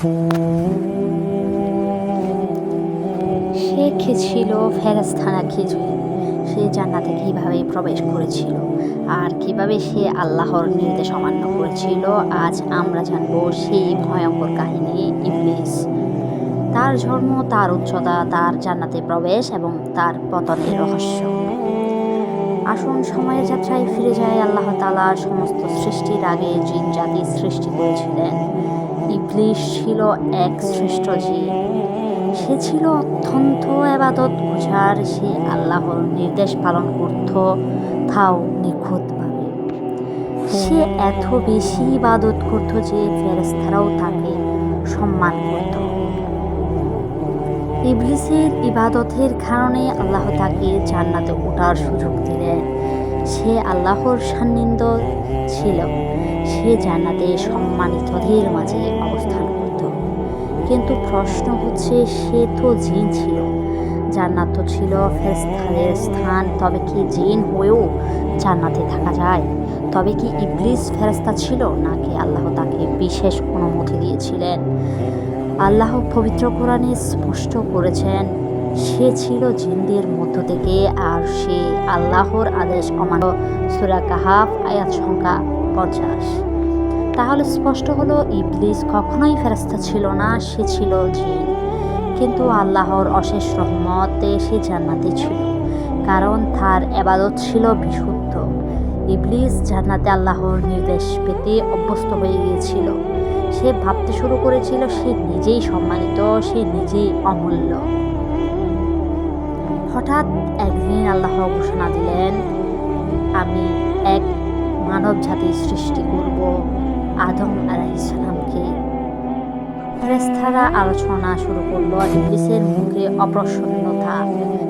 সে খেয়েছিল ফেরেস্তানা খিচুড়ি সে জান্নাতে কীভাবে প্রবেশ করেছিল আর কীভাবে সে আল্লাহর নির্দেশ অমান্য করেছিল, আজ আমরা জানব সেই ভয়ঙ্কর কাহিনী ইবলিস। তার জন্ম, তার উচ্চতা, তার জান্নাতে প্রবেশ এবং তার পতনের রহস্য। আসুন সময়ের যাত্রায় ফিরে যায় আল্লাহ তালা সমস্ত সৃষ্টির আগে জিন জাতি সৃষ্টি করেছিলেন। ইবলিশ ছিল এক শ্রেষ্ঠ জিন সে ছিল অত্যন্ত আবাদত গুজার, সে আল্লাহর নির্দেশ পালন করত, তাও নিখুঁতভাবে। সে এত বেশি ইবাদত করত যে ফেরেস্তারাও তাকে সম্মান করত। ইবলিসের ইবাদতের কারণে আল্লাহ তাকে জান্নাতে ওঠার সুযোগ দিলেন। সে আল্লাহর সান্নিধ্য ছিল। সে জান্নাতে সম্মানিতদের মাঝে অবস্থান করত। কিন্তু প্রশ্ন হচ্ছে, সে তো জিন ছিল। জান্নাত তো ছিল ফেরেস্তাদের স্থান। তবে কি জিন হয়েও জান্নাতে থাকা যায়? তবে কি ইবলিস ফেরেস্তা ছিল, নাকি আল্লাহ তাকে বিশেষ অনুমতি দিয়েছিলেন? আল্লাহ পবিত্র কোরআনে স্পষ্ট করেছেন, সে ছিল জিনদের মধ্য থেকে, আর সে আল্লাহর আদেশ অমান্য। সুরা কাহাফ, আয়াত সংখ্যা পঞ্চাশ। তাহলে স্পষ্ট হলো, ইবলিস কখনোই ফেরস্তা ছিল না, সে ছিল জিন। কিন্তু আল্লাহর অশেষ রহমতে সে জান্নাতে ছিল, কারণ তার এবাদত ছিল বিশুদ্ধ। ইবলিস জান্নাতে আল্লাহর নির্দেশ পেতে অভ্যস্ত হয়ে গিয়েছিল। সে ভাবতে শুরু করেছিল, সে নিজেই সম্মানিত, সে নিজেই অমূল্য। হঠাৎ একদিন আল্লাহ ঘোষণা দিলেন, আমি মানব জাতির সৃষ্টি করব আদম আলাইসালামকে ফেরেস্তারা আলোচনা শুরু করল ইংলিশের মুখে অপ্রসন্নতা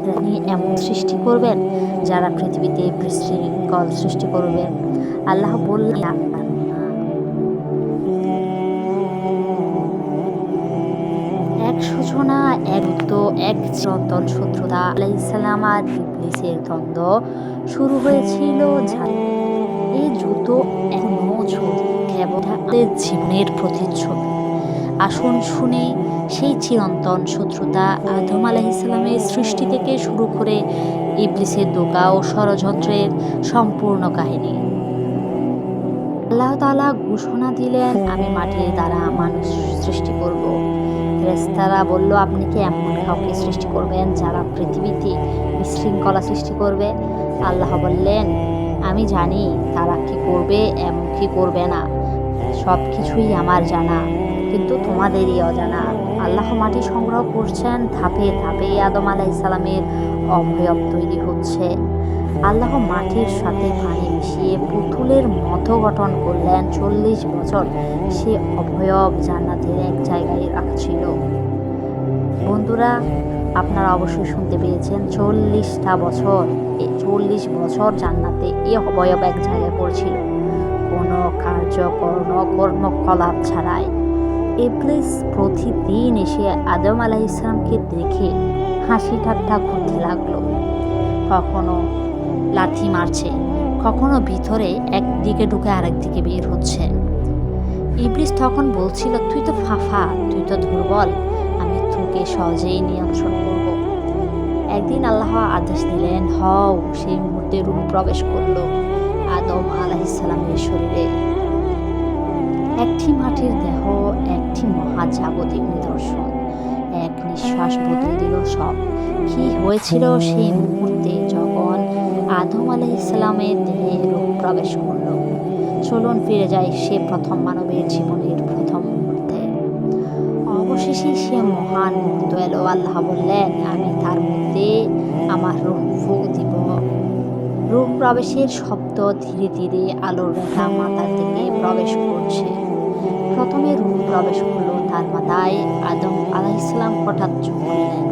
তিনি এমন সৃষ্টি করবেন যারা পৃথিবীতে বিশৃঙ্খল সৃষ্টি করবেন। আল্লাহ বললেন এক সূচনা, এক তো এক চিরন্তন শত্রুতা আলাইসালাম আর ইবলিসের দ্বন্দ্ব শুরু হয়েছিল এই যুদ্ধ এখনও চলছে কেবল আমাদের জীবনের প্রতিচ্ছবি। আসুন শুনে সেই চিরন্তন শত্রুতা আদম আলাইসালামের সৃষ্টি থেকে শুরু করে ইবলিসের দোকা ও ষড়যন্ত্রের সম্পূর্ণ কাহিনী। আল্লাহ তালা ঘোষণা দিলেন, আমি মাটির দ্বারা মানুষ সৃষ্টি করব। ফেরেস্তারা বলল, আপনি কি এমন কাউকে সৃষ্টি করবেন যারা পৃথিবীতে বিশৃঙ্খলা সৃষ্টি করবে? আল্লাহ বললেন আমি জানি তারা কি করবে এবং কি করবে না। সব কিছুই আমার জানা, কিন্তু তোমাদেরই অজানা। আল্লাহ মাটি সংগ্রহ করছেন, ধাপে ধাপে আদম আলাহ ইসলামের অভয়ব তৈরি হচ্ছে। আল্লাহ মাটির সাথে পানি মিশিয়ে পুতুলের মতো গঠন করলেন। চল্লিশ বছর সে অভয়ব জান্নাতের এক জায়গায় রাখছিল। বন্ধুরা, আপনারা অবশ্যই শুনতে পেয়েছেন, চল্লিশটা বছর চল্লিশ বছর জান্নাতে এ অবয়ব এক জায়গায় পড়ছিল। কোনো কার্যকর্ম, কর্মকলাপ ছাড়াই। ইবলিস প্রতিদিন এসে আদম আলাহ ইসলামকে দেখে হাসি ঠাট্টা করতে লাগল। কখনো লাথি মারছে, কখনো ভিতরে একদিকে ঢুকে আরেক দিকে বের হচ্ছে। ইবলিস তখন বলছিল, তুই তো ফাফা, তুই তো দুর্বল, আমি তোকে সহজেই নিয়ন্ত্রণ করব। একদিন আল্লাহ আদেশ দিলেন, হও, সেই মুহূর্তে রূপ প্রবেশ করল আদম আলাহিসাল্লামের শরীরে। একটি মাটির দেহ, একটি মহাজাগতিক নিদর্শন, এক নিঃশ্বাস বদলে দিল সব। কি হয়েছিল সেই মুহূর্তে যখন আদম আলাই ইসলামের দেহে রূপ প্রবেশ করল? চলুন ফিরে যায় সে প্রথম মানবের জীবনের প্রথম সে মহান মুহূর্ত এলো আল্লাহ বললেন আমি তার মধ্যে আমার রূপ ফুক দিব। রূপ প্রবেশের শব্দ ধীরে ধীরে আলোর রেখা মাথার দিকে প্রবেশ করছে। প্রথমে রূপ প্রবেশ করল তার মাথায় আদম আলাহ ইসলাম হঠাৎ খুললেন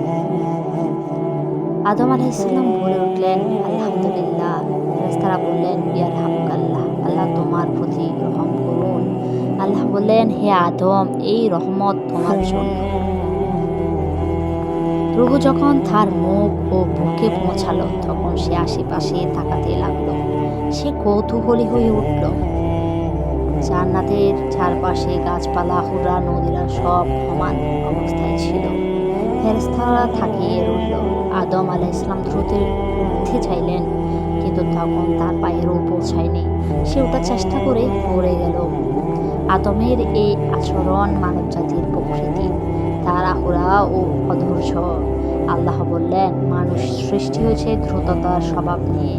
আদম আলাহ ইসলাম বলে উঠলেন, আলহামদুলিল্লাহ। ফেরেস্তারা বললেন ইয়ার হামকাল্লাহ আল্লাহ তোমার প্রতি রহম আল্লাহ বললেন হে আদম এই রহমত তোমার জন্য। রঘু যখন তার মুখ ও বুকে পৌঁছালো তখন সে আশেপাশে তাকাতে লাগল। সে কৌতূহলী হয়ে উঠল। জান্নাতের চারপাশে গাছপালা হুরা নদীরা সব সমান অবস্থায় ছিল। ফেরেস্তারা থাকিয়ে রইল। আদম আলাহ ইসলাম দ্রুত উঠতে চাইলেন কিন্তু তখন তার পায়েরও পৌঁছায়নি সে ওটা চেষ্টা করে পড়ে গেল। আদমের এই আচরণ মানবজাতির প্রকৃতি। ওরা ও অধৈর্য। আল্লাহ বললেন, মানুষ সৃষ্টি হয়েছে দ্রুততার স্বভাব নিয়ে।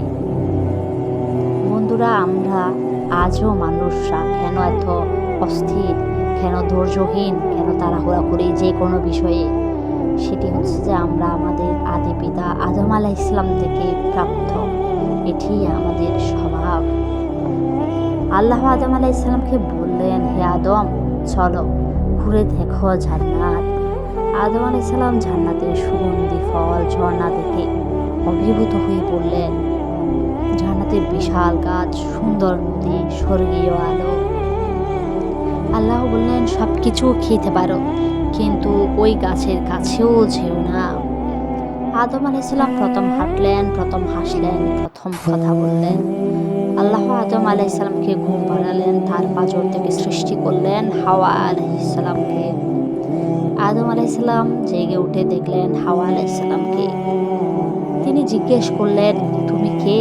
বন্ধুরা, আমরা আজও মানুষরা কেন এত অস্থির? কেন ধৈর্যহীন? কেন তাড়াহুড়া করি যে কোনো বিষয়ে? সেটি হচ্ছে যে আমরা আমাদের আদি পিতা আদম আলাহ ইসলাম থেকে প্রাপ্ত। এটি আমাদের স্বভাব। আল্লাহ আদম আলাহ ইসলামকে বললেন, হে আদম, চলো, ঘুরে দেখো জান্নাত। আদম আলাহ ইসলাম জান্নাতের সুগন্ধি, ফল, ঝর্ণা দেখে অভিভূত হয়ে পড়লেন জান্নাতের বিশাল গাছ, সুন্দর নদী, স্বর্গীয় আলো। আল্লাহ বললেন সব কিছু খেতে পারো, কিন্তু ওই গাছের কাছেও যেও না। আদম আলাইসাল্লাম প্রথম হাঁটলেন, প্রথম হাসলেন, প্রথম কথা বললেন আলাইসাল্লামকে ঘুম পাড়ালেন, তার পাজর থেকে সৃষ্টি করলেন হাওয়া আলাইসাল্লামকে আদম আলাইসাল্লাম জেগে উঠে দেখলেন হাওয়া আলাইসাল্লামকে তিনি জিজ্ঞেস করলেন, তুমি কে?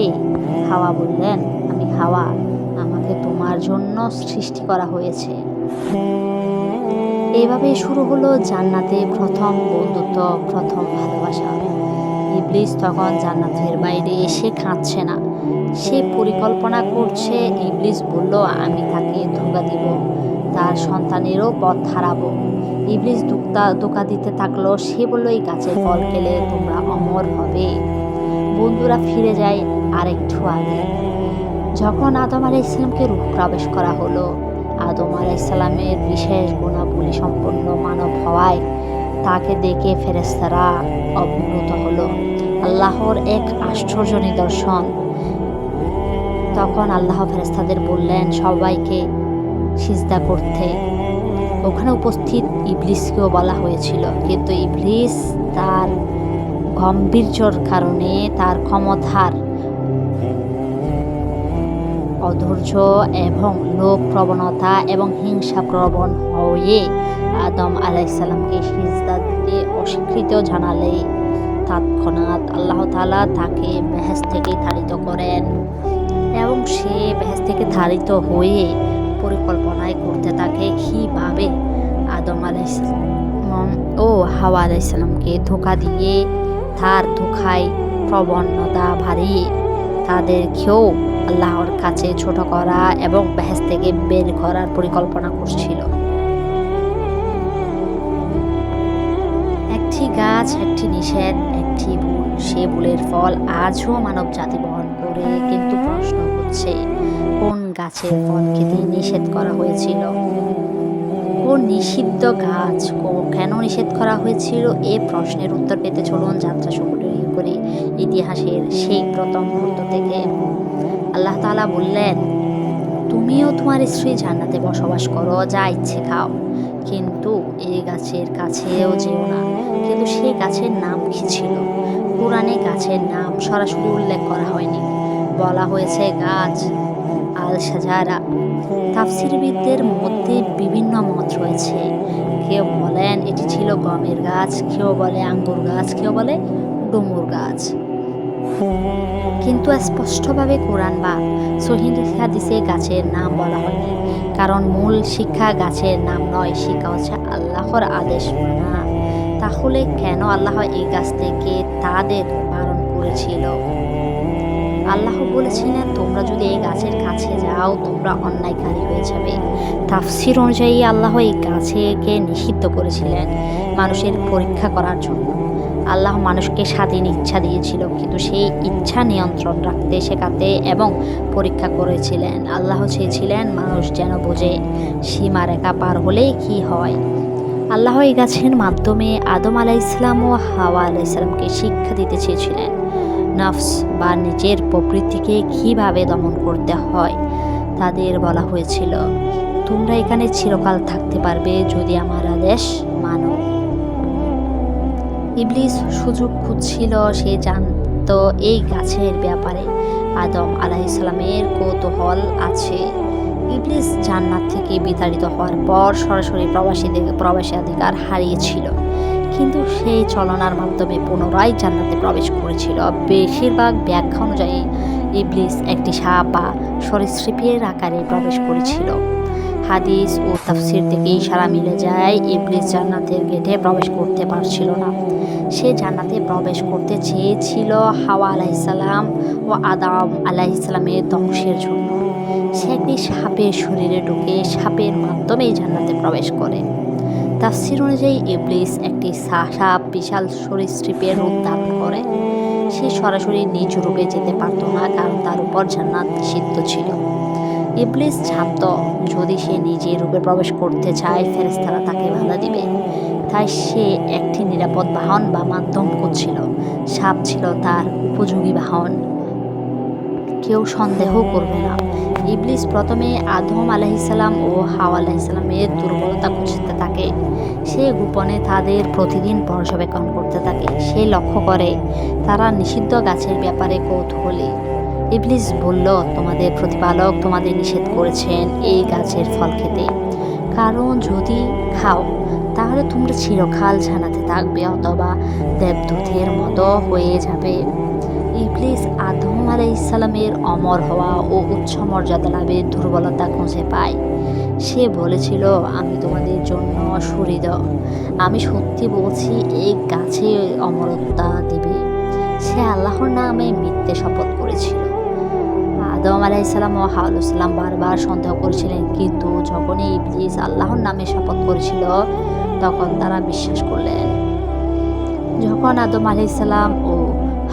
হাওয়া বললেন, আমি হাওয়া, আমাকে তোমার জন্য সৃষ্টি করা হয়েছে। এভাবে শুরু হলো জান্নাতে প্রথম বন্ধুত্ব, প্রথম ভালোবাসা। ইবলিস তখন জান্নাতের বাইরে এসে খাচ্ছে না। সে পরিকল্পনা করছে। ইবলিস বলল, আমি তাকে ধোকা দিব, তার সন্তানেরও পথ হারাবো। ইবলিস দুকা ধোকা দিতে থাকল। সে বলল, এই গাছের ফল খেলে তোমরা অমর হবে। বন্ধুরা ফিরে যায় আরেকটু আগে। যখন আদম আলাহ ইসলামকে রূপ প্রবেশ করা হলো, আদম আলাহ ইসলামের বিশেষ গুণাবলী সম্পন্ন মানব হওয়ায় তাকে দেখে ফেরেস্তারা অবনত হলো। আল্লাহর এক আশ্চর্য নিদর্শন। তখন আল্লাহ ফেরেস্তাদের বললেন, সবাইকে সিজদা করতে। ওখানে উপস্থিত ইবলিসকেও বলা হয়েছিল, কিন্তু ইবলিস তার গম্ভীর্যর কারণে তার ক্ষমতার অধৈর্য এবং লোভ প্রবণতা এবং হিংসা প্রবণ হয়ে আদম আলাইসাল্লামকে সিজদা দিতে অস্বীকৃত জানালে। তৎক্ষণাৎ আল্লাহ তালা তাকে মেহেজ থেকে তাড়িত করেন। এবং সে বেহেস থেকে ধারিত হয়ে পরিকল্পনায় করতে থাকে। কীভাবে? আদম আলাইসালাম ও হাওয়া আলাইসাল্লামকে ধোকা দিয়ে তার ধোকায় প্রবণতা বাড়িয়ে তাদেরকেও আল্লাহর কাছে ছোট করা এবং বেহেস থেকে বের করার পরিকল্পনা করছিল। একটি গাছ, একটি নিষেধ, একটি ভুল, সে ভুলের ফল আজও মানব জাতি বহন করে, কিন্তু প্রশ্ন হচ্ছে কোন গাছের ফল খেতে নিষেধ করা হয়েছিল? কোন নিষিদ্ধ গাছ কেন নিষেধ করা হয়েছিল? এ প্রশ্নের উত্তর পেতে চলুন যাত্রা শুরু করে ইতিহাসের সেই প্রথম মুহূর্ত থেকে। আল্লাহ তালা বললেন, তুমিও তোমার স্ত্রী জান্নাতে বসবাস করো, যা ইচ্ছে খাও। কিন্তু এই গাছের কাছেও যেও না। কিন্তু সেই গাছের নাম কি ছিল? পুরাণে গাছের নাম সরাসরি উল্লেখ করা হয়নি। বলা হয়েছে গাছ আল সাজারা তাফসিরবিদদের মধ্যে বিভিন্ন মত রয়েছে। কেউ বলেন এটি ছিল গমের গাছ, কেউ বলে আঙ্গুর গাছ, কেউ বলে ডুমুর গাছ। কিন্তু স্পষ্টভাবে কোরআন বা সহিদ হাদিসে গাছের নাম বলা হয়নি। কারণ মূল শিক্ষা গাছের নাম নয়, শিক্ষা হচ্ছে আল্লাহর আদেশ মানা। তাহলে কেন আল্লাহ এই গাছ থেকে তাদের বারণ করেছিল? আল্লাহ বলেছিলেন তোমরা যদি এই গাছের কাছে যাও, তোমরা অন্যায়কারী হয়ে যাবে। তাফসির অনুযায়ী আল্লাহ এই গাছেকে নিষিদ্ধ করেছিলেন মানুষের পরীক্ষা করার জন্য। আল্লাহ মানুষকে স্বাধীন ইচ্ছা দিয়েছিল, কিন্তু সেই ইচ্ছা নিয়ন্ত্রণ রাখতে, শেখাতে এবং পরীক্ষা করেছিলেন। আল্লাহ চেয়েছিলেন মানুষ যেন বোঝে সীমারেখা পার হলেই কি হয়। আল্লাহ এই গাছের মাধ্যমে আদম আলাহ ইসলাম ও হাওয়া আলাহ ইসলামকে শিক্ষা দিতে চেয়েছিলেন। নফস বা নিজের প্রবৃত্তিকে কীভাবে দমন করতে হয়, তাদের বলা হয়েছিল, তোমরা এখানে চিরকাল থাকতে পারবে যদি আমার আদেশ মানো। ইবলিস সুযোগ খুঁজছিল, সে জানত এই গাছের ব্যাপারে আদম আলাহ ইসলামের কৌতূহল আছে। ইবলিস জান্নাত থেকে বিতাড়িত হওয়ার পর সরাসরি প্রবাসীদের প্রবাসী অধিকার হারিয়েছিল। কিন্তু সেই চলনার মাধ্যমে পুনরায় জান্নাতে প্রবেশ করেছিল। বেশিরভাগ ব্যাখ্যা অনুযায়ী ইবলিস একটি সাপ বা সরীসৃপের আকারে প্রবেশ করেছিল। হাদিস ও তাফসির থেকে ইশারা মিলে যায়, ইবলিস জান্নাতের গেটে প্রবেশ করতে পারছিল না। সে জান্নাতে প্রবেশ করতে চেয়েছিল হাওয়া আলাইসাল্লাম ও আদাম আলাইসাল্লামের ধ্বংসের জন্য। সে একটি সাপের শরীরে ঢুকে সাপের মাধ্যমেই জান্নাতে প্রবেশ করে। তাফসির অনুযায়ী ইবলিস একটি সাপ বিশাল সরীসৃপের রূপ ধারণ করে। সে সরাসরি নিজ রূপে যেতে পারত না, কারণ তার উপর জান্নাত নিষিদ্ধ ছিল। ইবলিস জানত যদি সে নিজে রূপে প্রবেশ করতে চায় ফেরেস্তারা তাকে বাধা দিবে। তাই সে একটি নিরাপদ বাহন বা মাধ্যম করছিল সাপ ছিল তার উপযোগী বাহন। কেউ সন্দেহ করবে না। ইবলিস প্রথমে আদম আলাহিসাল্লাম ও হাওয়া আলাহিসাল্লামের দুর্বলতা খুঁজতে থাকে। সে গোপনে তাদের প্রতিদিন পর্যবেক্ষণ করতে থাকে। সে লক্ষ্য করে, তারা নিষিদ্ধ গাছের ব্যাপারে কৌতূহলী। ইবলিস বলল, তোমাদের প্রতিপালক তোমাদের নিষেধ করেছেন এই গাছের ফল খেতে। কারণ যদি খাও, তাহলে তোমরা চিরকাল জানাতে থাকবে অথবা দেবদূতের মতো হয়ে যাবে। ইবলিস আদম আলাই ইসলামের অমর হওয়া ও উচ্চ মর্যাদা লাভের দুর্বলতা খুঁজে পায়। সে বলেছিল, আমি তোমাদের জন্য সুহৃদ। আমি সত্যি বলছি, এই গাছে অমরতা দিবে। সে আল্লাহর নামে মিথ্যে শপথ করেছিল। আদম আলাইসাল্লাম ও হাউলুসাল্লাম বারবার সন্দেহ করেছিলেন, কিন্তু যখনই ইবলিস আল্লাহর নামে শপথ করেছিল, তখন তারা বিশ্বাস করলেন। যখন আদম আলাইসাল্লাম ও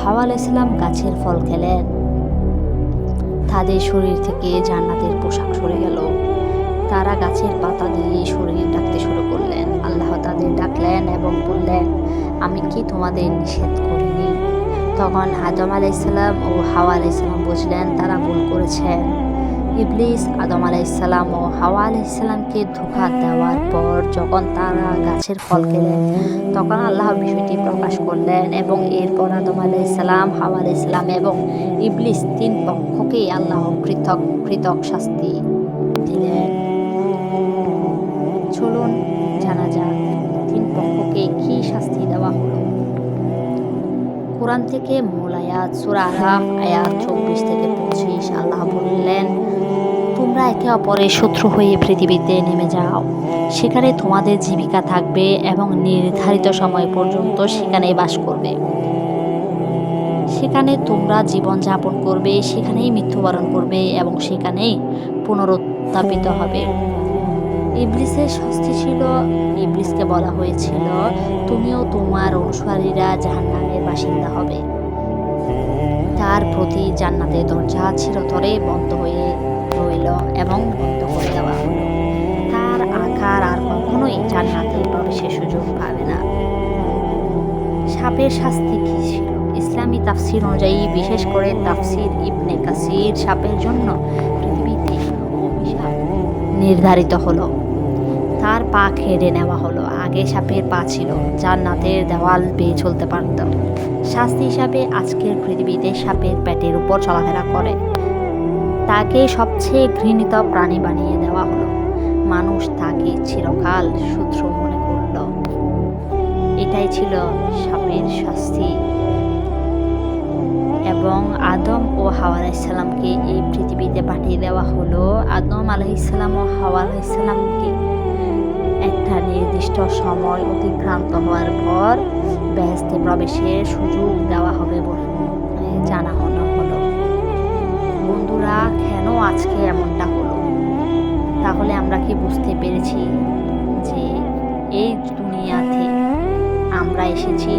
হাওয়া ইসলাম গাছের ফল খেলেন তাদের শরীর থেকে জান্নাতের পোশাক সরে গেল। তারা গাছের পাতা দিয়ে শরীর ডাকতে শুরু করলেন। আল্লাহ তাদের ডাকলেন এবং বললেন, আমি কি তোমাদের নিষেধ করিনি? তখন আদম আলাইসাল্লাম ও হাওয়া আলাইসাল্লাম বুঝলেন তারা ভুল করেছেন। ইবলিস আদম আলাইসাল্লাম ও হাওয়া আলাইসাল্লামকে ধোকা দেওয়ার পর যখন তারা গাছের ফল খেলেন, তখন আল্লাহ বিষয়টি প্রকাশ করলেন এবং এরপর আদম আলাইসাল্লাম হাওয়া আলাইসাল্লাম এবং ইবলিস তিন পক্ষকেই আল্লাহ পৃথক পৃথক শাস্তি দিলেন। চলুন জানা যাক তিন পক্ষকে কি শাস্তি দেওয়া হলো। কোরআন থেকে মূল আয়াত, সুরা আরাফ, আয়াত চব্বিশ থেকে পঁচিশ, আল্লাহ বললেন তোমরা একে অপরের শত্রু হয়ে পৃথিবীতে নেমে যাও। সেখানে তোমাদের জীবিকা থাকবে এবং নির্ধারিত সময় পর্যন্ত সেখানেই বাস করবে। সেখানে তোমরা জীবন যাপন করবে, সেখানেই মৃত্যুবরণ করবে এবং সেখানেই পুনরুত্থাপিত হবে। ইবলিসের শাস্তি ছিল, ইবলিসকে বলা হয়েছিল, তুমিও তোমার অনুসারীরা জাহান্নামের বাসিন্দা হবে। তার প্রতি জান্নাতের দরজা চিরতরে বন্ধ হয়ে রইল এবং বন্ধ করে দেওয়া হলো। তার আকার আর কখনোই জান্নাতে প্রবেশের সুযোগ পাবে না। সাপের শাস্তি কী ছিল? ইসলামী তাফসির অনুযায়ী, বিশেষ করে তাফসির ইবনে কাসির সাপের জন্য পৃথিবীতে নির্ধারিত হলো। তার পা খেড়ে নেওয়া হলো। আগে সাপের পা ছিল। জান্নাতের দেওয়াল বেয়ে চলতে পারত। শাস্তি হিসাবে আজকের পৃথিবীতে সাপের পেটের উপর চলাফেরা করে। তাকে সবচেয়ে ঘৃণিত প্রাণী বানিয়ে দেওয়া হলো। মানুষ তাকে চিরকাল শত্রু মনে করল। এটাই ছিল সাপের শাস্তি। এবং আদম ও হাওয়া আলাইসাল্লামকে এই পৃথিবীতে পাঠিয়ে দেওয়া হলো। আদম আলাইসাল্লাম ও হাওয়া আলাইসাল্লামকে একটা নির্দিষ্ট সময় অতিক্রান্ত হওয়ার পর বেহেস্তে প্রবেশের সুযোগ দেওয়া হবে বলে জানানো হলো। বন্ধুরা, কেন আজকে এমনটা হলো? তাহলে আমরা কি বুঝতে পেরেছি যে এই দুনিয়াতে আমরা এসেছি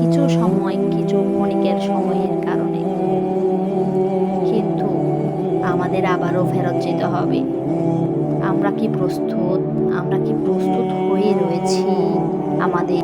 কিছু সময়, কিছু ক্ষণিকের সময়ের কারণে। কিন্তু আমাদের আবারও ফেরত যেতে হবে। আমরা কি প্রস্তুত? আমরা কি প্রস্তুত হয়ে রয়েছি আমাদের